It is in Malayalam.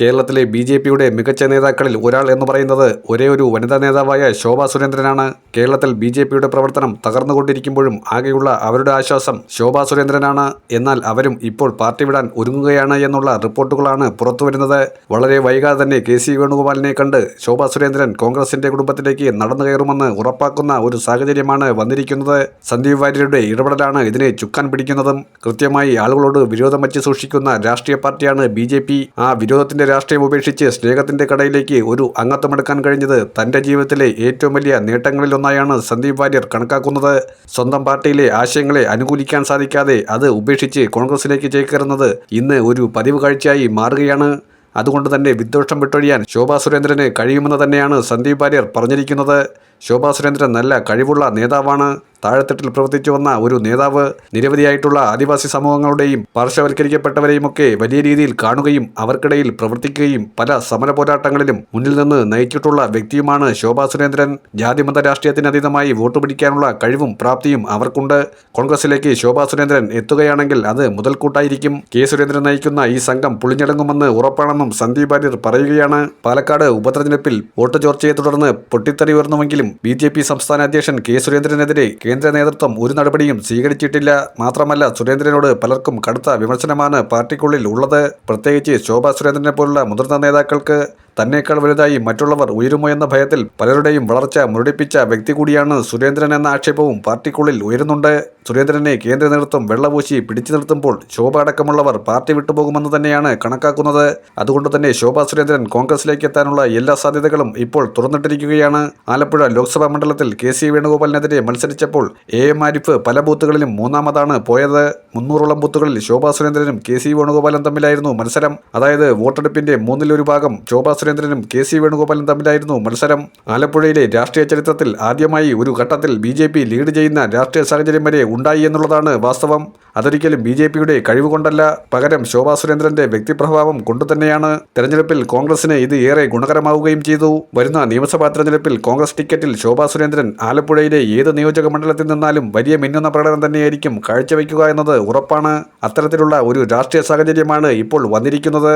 കേരളത്തിലെ ബി ജെ പിയുടെ മികച്ച നേതാക്കളിൽ ഒരാൾ എന്ന് പറയുന്നത് ഒരേ ഒരു വനിതാ നേതാവായ ശോഭാ സുരേന്ദ്രനാണ്. കേരളത്തിൽ ബി ജെ പിയുടെ പ്രവർത്തനം തകർന്നുകൊണ്ടിരിക്കുമ്പോഴും ആകെയുള്ള അവരുടെ ആശ്വാസം ശോഭാ സുരേന്ദ്രനാണ്. എന്നാൽ അവരും ഇപ്പോൾ പാർട്ടി വിടാൻ ഒരുങ്ങുകയാണ് എന്നുള്ള റിപ്പോർട്ടുകളാണ് പുറത്തുവരുന്നത്. വളരെ വൈകാതെ തന്നെ കെ സി വേണുഗോപാലിനെ കണ്ട് ശോഭാ സുരേന്ദ്രൻ കോൺഗ്രസിന്റെ കുടുംബത്തിലേക്ക് നടന്നു കയറുമെന്ന് ഉറപ്പാക്കുന്ന ഒരു സാഹചര്യമാണ് വന്നിരിക്കുന്നത്. സന്ദീപ് വാര്യരുടെ ഇടപെടലാണ് ഇതിനെ ചുക്കാൻ പിടിക്കുന്നതും. കൃത്യമായി ആളുകളോട് വിരോധം വച്ച് സൂക്ഷിക്കുന്ന രാഷ്ട്രീയ പാർട്ടിയാണ് ബി ആ വിരോധത്തിന്റെ രാഷ്ട്രീയം ഉപേക്ഷിച്ച് സ്നേഹത്തിന്റെ കടയിലേക്ക് ഒരു അംഗത്വമെടുക്കാൻ കഴിഞ്ഞത് തന്റെ ജീവിതത്തിലെ ഏറ്റവും വലിയ നേട്ടങ്ങളിലൊന്നായാണ് സന്ദീപ് വാര്യർ കണക്കാക്കുന്നത്. സ്വന്തം പാർട്ടിയിലെ ആശയങ്ങളെ അനുകൂലിക്കാൻ സാധിക്കാതെ അത് ഉപേക്ഷിച്ച് കോൺഗ്രസിലേക്ക് ചേക്കേറുന്നത് ഇന്ന് ഒരു പതിവ് കാഴ്ചയായി മാറുകയാണ്. അതുകൊണ്ട് തന്നെ വിദ്വേഷം വിട്ടൊഴിയാൻ ശോഭാ സുരേന്ദ്രന് കഴിയുമെന്ന് തന്നെയാണ് സന്ദീപ് വാര്യർ പറഞ്ഞിരിക്കുന്നത്. ശോഭാ സുരേന്ദ്രൻ നല്ല കഴിവുള്ള നേതാവാണ്. താഴെത്തട്ടിൽ പ്രവർത്തിച്ചു വന്ന ഒരു നേതാവ് നിരവധിയായിട്ടുള്ള ആദിവാസി സമൂഹങ്ങളുടെയും പാർശ്വവൽക്കരിക്കപ്പെട്ടവരെയുമൊക്കെ വലിയ രീതിയിൽ കാണുകയും അവർക്കിടയിൽ പ്രവർത്തിക്കുകയും പല സമര പോരാട്ടങ്ങളിലും മുന്നിൽ നിന്ന് നയിച്ചിട്ടുള്ള വ്യക്തിയുമാണ് ശോഭാ സുരേന്ദ്രൻ. ജാതിമത രാഷ്ട്രീയത്തിന് വോട്ട് പിടിക്കാനുള്ള കഴിവും പ്രാപ്തിയും അവർക്കുണ്ട്. കോൺഗ്രസിലേക്ക് ശോഭാ സുരേന്ദ്രൻ എത്തുകയാണെങ്കിൽ അത് മുതൽക്കൂട്ടായിരിക്കും. കെ സുരേന്ദ്രൻ നയിക്കുന്ന ഈ സംഘം പുളിഞ്ഞടങ്ങുമെന്ന് ഉറപ്പാണെന്നും സന്ദീപ് വാര്യർ പറയുകയാണ്. പാലക്കാട് ഉപതെരഞ്ഞെടുപ്പിൽ വോട്ട് ചോർച്ചയെ തുടർന്ന് പൊട്ടിത്തെറി ഉയർന്നുവെങ്കിലും ബി സംസ്ഥാന അധ്യക്ഷൻ കെ സുരേന്ദ്രനെതിരെ കേന്ദ്ര നേതൃത്വം ഒരു നടപടിയും സ്വീകരിച്ചിട്ടില്ല. മാത്രമല്ല സുരേന്ദ്രനോട് പലർക്കും കടുത്ത വിമർശനമാണ് പാർട്ടിക്കുള്ളിൽ ഉള്ളത്. പ്രത്യേകിച്ച് ശോഭാ സുരേന്ദ്രനെ പോലുള്ള മുതിർന്ന നേതാക്കൾക്ക് തന്നേക്കാൾ വലുതായി മറ്റുള്ളവർ ഉയരുമോ എന്ന ഭയത്തിൽ പലരുടെയും വളർച്ച മുരടിപ്പിച്ച വ്യക്തി കൂടിയാണ് സുരേന്ദ്രൻ എന്ന ആക്ഷേപവും പാർട്ടിക്കുള്ളിൽ ഉയരുന്നുണ്ട്. സുരേന്ദ്രനെ കേന്ദ്ര നേതൃത്വം വെള്ളപൂശി പിടിച്ചു നിർത്തുമ്പോൾ ശോഭ അടക്കമുള്ളവർ പാർട്ടി വിട്ടുപോകുമെന്ന് തന്നെയാണ് കണക്കാക്കുന്നത്. അതുകൊണ്ട് തന്നെ ശോഭ സുരേന്ദ്രൻ കോൺഗ്രസിലേക്ക് എത്താനുള്ള എല്ലാ സാധ്യതകളും ഇപ്പോൾ തുറന്നിട്ടിരിക്കുകയാണ്. ആലപ്പുഴ ലോക്സഭാ മണ്ഡലത്തിൽ കെ സി വേണുഗോപാലിനെതിരെ മത്സരിച്ചപ്പോൾ എ എം ആരിഫ് പല ബൂത്തുകളിലും മൂന്നാമതാണ് പോയത്. മുന്നൂറോളം ബൂത്തുകളിൽ ശോഭാ സുരേന്ദ്രനും കെ സി വേണുഗോപാലും തമ്മിലായിരുന്നു മത്സരം. അതായത് വോട്ടെടുപ്പിന്റെ മൂന്നിലൊരു ഭാഗം ശോഭാ സുരേന്ദ്രനും കെ സി വേണുഗോപാലും തമ്മിലായിരുന്നു മത്സരം. ആലപ്പുഴയിലെ രാഷ്ട്രീയ ചരിത്രത്തിൽ ആദ്യമായി ഒരു ഘട്ടത്തിൽ ബി ജെ പി ലീഡ് ചെയ്യുന്ന രാഷ്ട്രീയ സാഹചര്യം വരെ ഉണ്ടായി എന്നുള്ളതാണ് വാസ്തവം. അതൊരിക്കലും ബി ജെ പിയുടെ കഴിവ് കൊണ്ടല്ല. പകരം ശോഭാ സുരേന്ദ്രന്റെ വ്യക്തിപ്രഭാവം കൊണ്ടുതന്നെയാണ് തെരഞ്ഞെടുപ്പിൽ കോൺഗ്രസിന് ഇത് ഏറെ ഗുണകരമാവുകയും ചെയ്തു. വരുന്ന നിയമസഭാ തെരഞ്ഞെടുപ്പിൽ കോൺഗ്രസ് ടിക്കറ്റിൽ ശോഭാ സുരേന്ദ്രൻ ആലപ്പുഴയിലെ ഏത് നിയോജക മണ്ഡലത്തിൽ നിന്നാലും വലിയ മിന്നുന്ന പ്രകടനം തന്നെയായിരിക്കും കാഴ്ചവെക്കുക എന്നത് ഉറപ്പാണ്. അത്തരത്തിലുള്ള ഒരു രാഷ്ട്രീയ സാഹചര്യമാണ് ഇപ്പോൾ വന്നിരിക്കുന്നത്.